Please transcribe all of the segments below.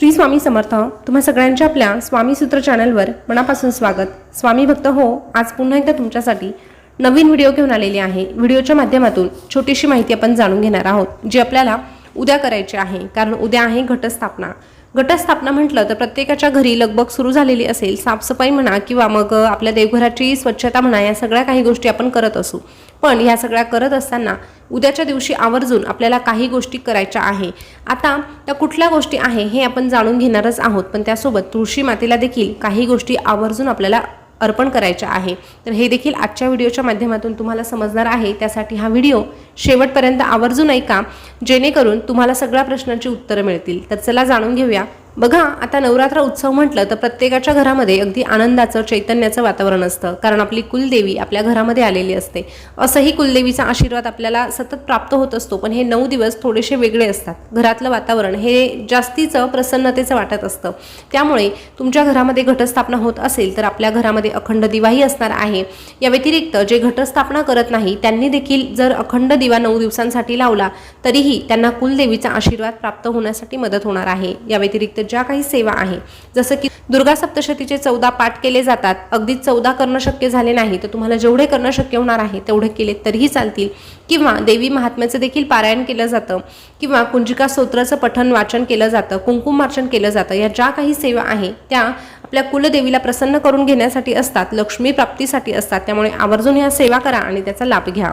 श्री स्वामी समर्थ तुम्हा सगळ्यांच्या आपल्या स्वामी सूत्र चॅनलवर मनापासून स्वागत. स्वामी भक्त हो आज पुन्हा एकदा तुमच्यासाठी नवीन व्हिडिओ घेऊन आलेली आहे. व्हिडिओच्या माध्यमातून छोटीशी माहिती आपण जाणून घेणार आहोत जी आपल्याला उद्या करायची आहे. कारण उद्या आहे घटस्थापना. घटस्थापना म्हटलं तर प्रत्येकाच्या घरी लगबग सुरू झालेली असेल साफसफाई म्हणा किंवा मग आपल्या देवघराची स्वच्छता म्हणा या सगळ्या काही गोष्टी आपण करत असू. पण ह्या सगळ्या करत असताना उद्याच्या दिवशी आवर्जून आपल्याला काही गोष्टी करायच्या आहे. आता त्या कुठल्या गोष्टी आहे हे आपण जाणून घेणारच आहोत. पण त्यासोबत तुळशी मातेला देखील काही गोष्टी आवर्जून आपल्याला अर्पण करायच्या आहे. तर हे देखील आजच्या व्हिडिओच्या माध्यमातून तुम्हाला समजणार आहे. त्यासाठी हा व्हिडिओ शेवटपर्यंत आवर्जून ऐका. जेणेकरून तुम्हाला सगळ्या प्रश्नांची उत्तरं मिळतील. तर चला जाणून घेऊया. बघा आता नवरात्र उत्सव म्हटलं तर प्रत्येकाच्या घरामध्ये अगदी आनंदाचं चैतन्याचं वातावरण असतं. कारण आपली कुलदेवी आपल्या घरामध्ये आलेली असते. असंही कुलदेवीचा आशीर्वाद आपल्याला सतत प्राप्त होत असतो. पण हे नऊ दिवस थोडेसे वेगळे असतात. घरातलं वातावरण हे जास्तीचं प्रसन्नतेचं वाटत असतं. त्यामुळे तुमच्या घरामध्ये घटस्थापना होत असेल तर आपल्या घरामध्ये अखंड दिवाही असणार आहे. या व्यतिरिक्त जे घटस्थापना करत नाही त्यांनी देखील जर अखंड दिवा नऊ दिवसांसाठी लावला तरीही त्यांना कुलदेवीचा आशीर्वाद प्राप्त होण्यासाठी मदत होणार आहे. या व्यतिरिक्त ज्या काही सेवा आहे जसं की दुर्गा सप्तशतीचे चौदा पाठ केले जातात अगदी चौदा करणं शक्य झाले नाही तर तुम्हाला जेवढे करणं शक्य होणार आहे तेवढे केले तरीही चालतील. किंवा देवी महात्म्याचं देखील पारायण केलं जातं किंवा कुंजिका स्तोत्राचं पठण वाचन केलं जातं कुंकुम वाचन केलं जातं या ज्या काही सेवा आहे त्या आपल्या कुलदेवीला प्रसन्न करून घेण्यासाठी असतात लक्ष्मी प्राप्तीसाठी असतात त्यामुळे आवर्जून ह्या सेवा करा आणि त्याचा लाभ घ्या.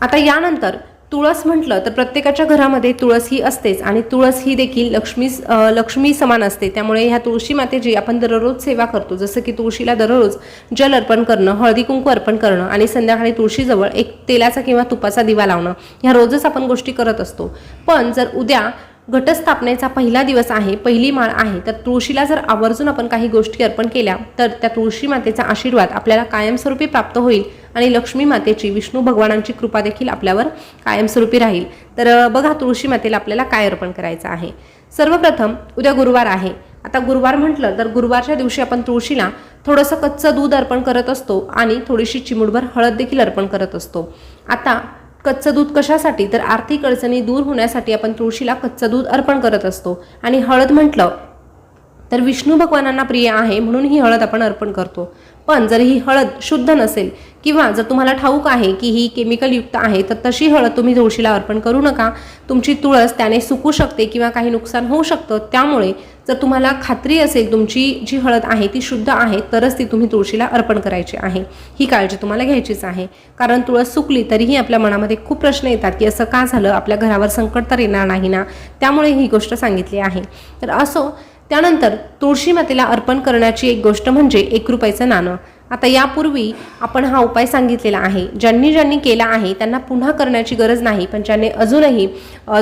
आता यानंतर तुळस म्हटलं तर प्रत्येकाच्या घरामध्ये तुळस ही असतेच आणि तुळस ही देखील लक्ष्मी लक्ष्मी समान असते. त्यामुळे ह्या तुळशी मातेची आपण दररोज सेवा करतो. जसं की तुळशीला दररोज जल अर्पण करणं हळदी कुंकू अर्पण करणं आणि संध्याकाळी तुळशीजवळ एक तेलाचा किंवा तुपाचा दिवा लावणं ह्या रोजच आपण गोष्टी करत असतो. पण जर उद्या घटस्थापनेचा पहिला दिवस आहे पहिली माळ आहे तर तुळशीला जर आवर्जून आपण काही गोष्टी अर्पण केल्या तर त्या तुळशी मातेचा आशीर्वाद आपल्याला कायमस्वरूपी प्राप्त होईल. आणि लक्ष्मी मातेची विष्णू भगवानांची कृपा देखील आपल्यावर कायमस्वरूपी राहील. तर बघा तुळशी मातेला आपल्याला काय अर्पण करायचं आहे. सर्वप्रथम उद्या गुरुवार आहे. आता गुरुवार म्हटलं तर गुरुवारच्या दिवशी आपण तुळशीला थोडंसं कच्चं दूध अर्पण करत असतो आणि थोडीशी चिमुडभर हळद देखील अर्पण करत असतो. आता कच्चं दूध कशासाठी? तर आर्थिक अडचणी दूर होण्यासाठी आपण तुळशीला कच्चं दूध अर्पण करत असतो. आणि हळद म्हटलं तर विष्णू भगवानांना प्रिय आहे म्हणून ही हळद आपण अर्पण करतो. पण जर ही हळद शुद्ध नसेल किंवा जर तुम्हाला ठाऊक आहे की ही केमिकलयुक्त आहे तर तशी हळद तुम्ही तुळशीला अर्पण करू नका. तुमची तुळस त्याने सुकू शकते किंवा काही नुकसान होऊ शकतं. त्यामुळे जर तुम्हाला खात्री असेल तुमची जी हळद आहे ती शुद्ध आहे तरच ती तुम्ही तुळशीला अर्पण करायची आहे. ही काळजी तुम्हाला घ्यायचीच आहे. कारण तुळस सुकली तरीही आपल्या मनामध्ये खूप प्रश्न येतात की असं का झालं? आपल्या घरावर संकट तर येणार नाही ना? त्यामुळे ही गोष्ट सांगितली आहे. तर असो त्यानंतर तुळशी मातेला अर्पण करण्याची एक गोष्ट म्हणजे एक रुपयाचं नाणं. आता यापूर्वी आपण हा उपाय सांगितलेला आहे. ज्यांनी ज्यांनी केला आहे त्यांना पुन्हा करण्याची गरज नाही पण ज्यांनी अजूनही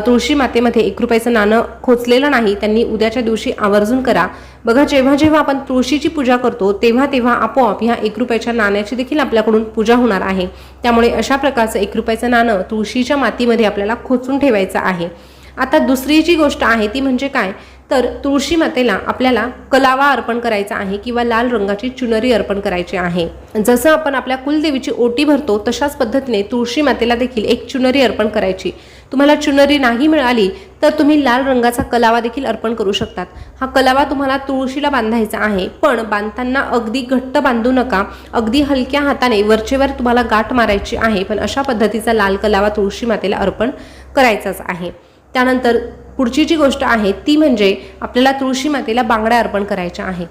तुळशी मातेमध्ये एक रुपयाचं नाणं खोचलेलं नाही त्यांनी उद्याच्या दिवशी आवर्जून करा. बघा जेव्हा जेव्हा आपण तुळशीची पूजा करतो तेव्हा तेव्हा आपोआप ह्या एक रुपयाच्या नाण्याची देखील आपल्याकडून पूजा होणार आहे. त्यामुळे अशा प्रकारचं एक रुपयाचं नाणं तुळशीच्या मातीमध्ये आपल्याला खोचून ठेवायचं आहे. आता दुसरी जी गोष्ट आहे ती म्हणजे काय? तर तुळशी मातेला आपल्याला कलावा अर्पण करायचा आहे किंवा लाल रंगाची चुनरी अर्पण करायची आहे. जसं आपण आपल्या कुलदेवीची ओटी भरतो तशाच पद्धतीने तुळशी मातेला देखील एक चुनरी अर्पण करायची. तुम्हाला चुनरी नाही मिळाली तर तुम्ही लाल रंगाचा कलावा देखील अर्पण करू शकतात. हा कलावा तुम्हाला तुळशीला बांधायचा आहे पण बांधताना अगदी घट्ट बांधू नका. अगदी हलक्या हाताने वरचेवर तुम्हाला गाठ मारायची आहे पण अशा पद्धतीचा लाल कलावा तुळशी मातेला अर्पण करायचाच आहे. त्यानंतर पुढची जी गोष्ट आहे ती म्हणजे आपल्याला तुळशी मातेला बांगड्या अर्पण करायच्या आहे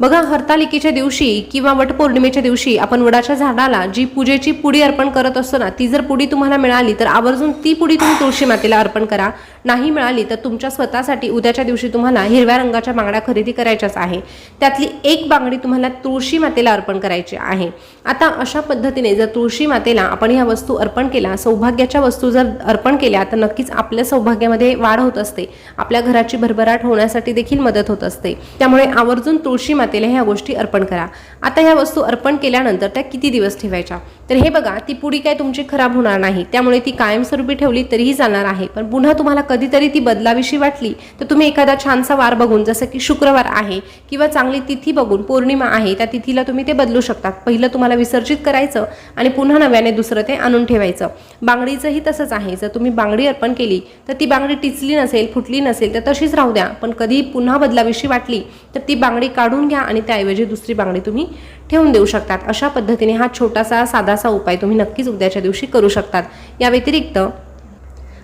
बघा हरतालिकेच्या दिवशी किंवा वटपौर्णिमेच्या दिवशी आपण वडाच्या झाडाला जी पूजेची पुडी अर्पण करत असतो ना ती जर पुडी तुम्हाला मिळाली तर आवर्जून ती पुडी तुम्ही तुळशी मातेला अर्पण करा. नाही मिळाली तर तुमच्या स्वतःसाठी उद्याच्या दिवशी तुम्हाला हिरव्या रंगाच्या बांगड्या खरेदी करायच्याच आहे. त्यातली एक बांगडी तुम्हाला तुळशी मातेला अर्पण करायची आहे. आता अशा पद्धतीने जर तुळशी मातेला आपण ह्या वस्तू अर्पण केल्या सौभाग्याच्या वस्तू जर अर्पण केल्या तर नक्कीच आपल्या सौभाग्यामध्ये वाढ होत असते. आपल्या घराची भरभराट होण्यासाठी देखील मदत होत असते. त्यामुळे आवर्जून तुळशी मातेला ह्या गोष्टी अर्पण करा. आता ह्या वस्तू अर्पण केल्यानंतर त्या किती दिवस ठेवायच्या? तर हे बघा ती पुडी काय तुमची खराब होणार नाही. त्यामुळे ती कायमस्वरूपी ठेवली तरीही चालणार आहे. पण पुन्हा तुम्हाला कधीतरी ती बदलाविषयी वाटली तर तुम्ही एखादा छानसा वार बघून जसं की शुक्रवार आहे किंवा चांगली तिथी बघून पौर्णिमा आहे त्या तिथीला तुम्ही ते बदलू शकतात. पहिलं तुम्हाला विसर्जित करायचं आणि पुन्हा नव्याने दुसरं ते आणून ठेवायचं. बांगडीचंही तसंच आहे. जर तुम्ही बांगडी अर्पण केली तर ती बांगडी टिचली नसेल फुटली नसेल तर तशीच राहू द्या. पण कधी पुन्हा बदलाविषयी वाटली तर ती बांगडी काढून घ्या आणि त्याऐवजी दुसरी बांगडी तुम्ही ठेवून देऊ शकतात. अशा पद्धतीने हा छोटासा साधासा उपाय तुम्ही नक्कीच उद्याच्या दिवशी करू शकतात. या व्यतिरिक्त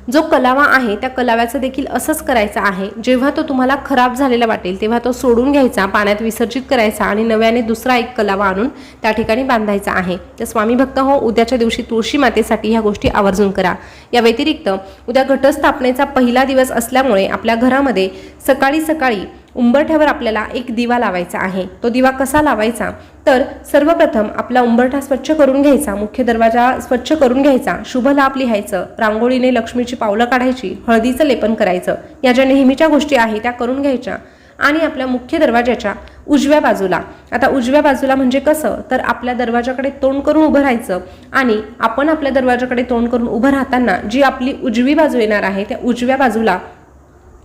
जो कलावा आहे त्या कलाव्याचं देखील असंच करायचं आहे. जेव्हा तो तुम्हाला खराब झालेला वाटेल तेव्हा तो सोडून घ्यायचा पाण्यात विसर्जित करायचा आणि नव्याने दुसरा एक कलावा आणून त्या ठिकाणी बांधायचा आहे. तर स्वामी भक्त हो उद्याच्या दिवशी तुळशी मातेसाठी ह्या गोष्टी आवर्जून करा. या व्यतिरिक्त उद्या घटस्थापनेचा पहिला दिवस असल्यामुळे आपल्या घरामध्ये सकाळी सकाळी उंबरठ्यावर आपल्याला एक दिवा लावायचा आहे. तो दिवा कसा लावायचा? तर सर्वप्रथम आपला उंबरठा स्वच्छ करून घ्यायचा. मुख्य दरवाजा स्वच्छ करून घ्यायचा. शुभ लाभ लिहायचं. रांगोळीने लक्ष्मीची पावलं काढायची. हळदीचं लेपन करायचं. या ज्या नेहमीच्या गोष्टी आहेत त्या करून घ्यायच्या. आणि आपल्या मुख्य दरवाजाच्या उजव्या बाजूला. आता उजव्या बाजूला म्हणजे कसं? तर आपल्या दरवाजाकडे तोंड करून उभं राहायचं. आणि आपण आपल्या दरवाजाकडे तोंड करून उभं राहताना जी आपली उजवी बाजू येणार आहे त्या उजव्या बाजूला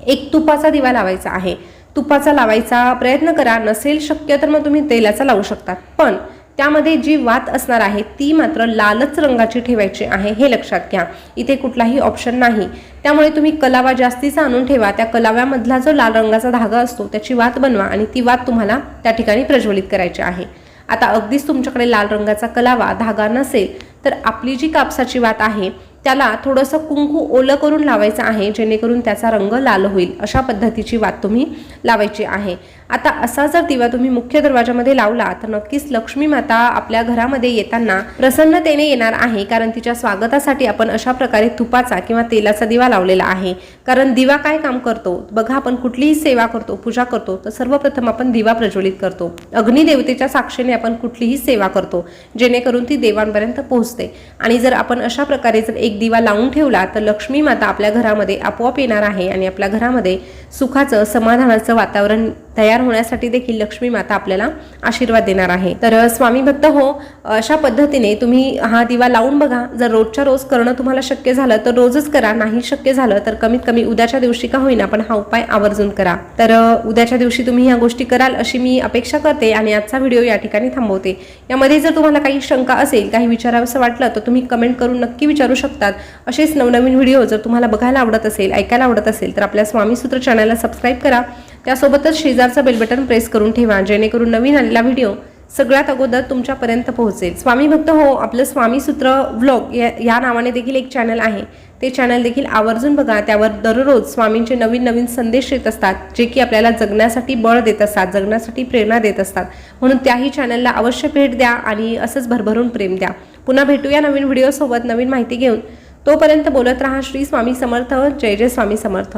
एक तुपाचा दिवा लावायचा आहे. तुपाचा लावायचा प्रयत्न करा नसेल शक्य तर मग तुम्ही तेलाचा लावू शकता. पण त्यामध्ये जी वात असणार आहे ती मात्र लालच रंगाची ठेवायची आहे हे लक्षात घ्या. इथे कुठलाही ऑप्शन नाही. त्यामुळे तुम्ही कलावा जास्तीचा आणून ठेवा. त्या कलाव्यामधला जो लाल रंगाचा धागा असतो त्याची वात बनवा आणि ती वात तुम्हाला त्या ठिकाणी प्रज्वलित करायची आहे. आता अगदीच तुमच्याकडे लाल रंगाचा कलावा धागा नसेल तर आपली जी कापसाची वात आहे त्याला थोडंसं कुंकू ओलं करून लावायचं आहे जेणेकरून त्याचा रंग लाल होईल अशा पद्धतीची वात तुम्ही लावायची आहे. आता असा जर दिवा तुम्ही मुख्य दरवाजामध्ये लावला तर नक्कीच लक्ष्मी माता आपल्या घरामध्ये येताना प्रसन्नतेने येणार आहे कारण तिच्या स्वागतासाठी आपण अशा प्रकारे तुपाचा किंवा तेलाचा दिवा लावलेला आहे. कारण दिवा काय काम करतो? बघा आपण कुठलीही सेवा करतो पूजा करतो तर सर्वप्रथम आपण दिवा प्रज्वलित करतो. अग्निदेवतेच्या साक्षीने आपण कुठलीही सेवा करतो जेणेकरून ती देवांपर्यंत पोहोचते. आणि जर आपण अशा प्रकारे जर एक एक दिवा लावून ठेवला तर लक्ष्मी माता आपल्या घरामध्ये आपोआप येणार आहे आणि आपल्या घरामध्ये सुखाचं समाधानाचं वातावरण तयार होण्यासाठी देखील लक्ष्मी माता आपल्याला आशीर्वाद देणार आहे. तर स्वामी भक्त हो अशा पद्धतीने तुम्ही हा दिवा लावून बघा. जर रोजच्या रोज करणं तुम्हाला शक्य झालं तर रोजच करा. नाही शक्य झालं तर कमीत कमी उद्याच्या दिवशी का होईना पण हा उपाय आवर्जून करा. तर उद्याच्या दिवशी तुम्ही ह्या गोष्टी कराल अशी मी अपेक्षा करते आणि आजचा व्हिडिओ या ठिकाणी थांबवते. यामध्ये जर तुम्हाला काही शंका असेल काही विचारावंसं वाटलं तर तुम्ही कमेंट करून नक्की विचारू शकतात. असेच नवनवीन व्हिडिओ जर तुम्हाला बघायला आवडत असेल ऐकायला आवडत असेल तर आपल्या स्वामी सूत्र चॅनलला सबस्क्राईब करा. त्यासोबतच शेजारचं बेल बटन प्रेस करून ठेवा. जेणेकरून नवीन आलेला व्हिडिओ सगळ्यात अगोदर तुमच्यापर्यंत पोहोचेल. स्वामी भक्त हो आपलं स्वामी सूत्र व्लॉग या या नावाने देखील एक चॅनल आहे. ते चॅनल देखील आवर्जून बघा. त्यावर दररोज स्वामींचे नवीन नवीन संदेश येत असतात जे की आपल्याला जगण्यासाठी बळ देत असतात जगण्यासाठी प्रेरणा देत असतात. म्हणून त्याही चॅनलला अवश्य भेट द्या आणि असंच भरभरून प्रेम द्या. पुन्हा भेटूया नवीन व्हिडिओसोबत नवीन माहिती घेऊन. तोपर्यंत बोलत राहा श्री स्वामी समर्थ. जय जय स्वामी समर्थ.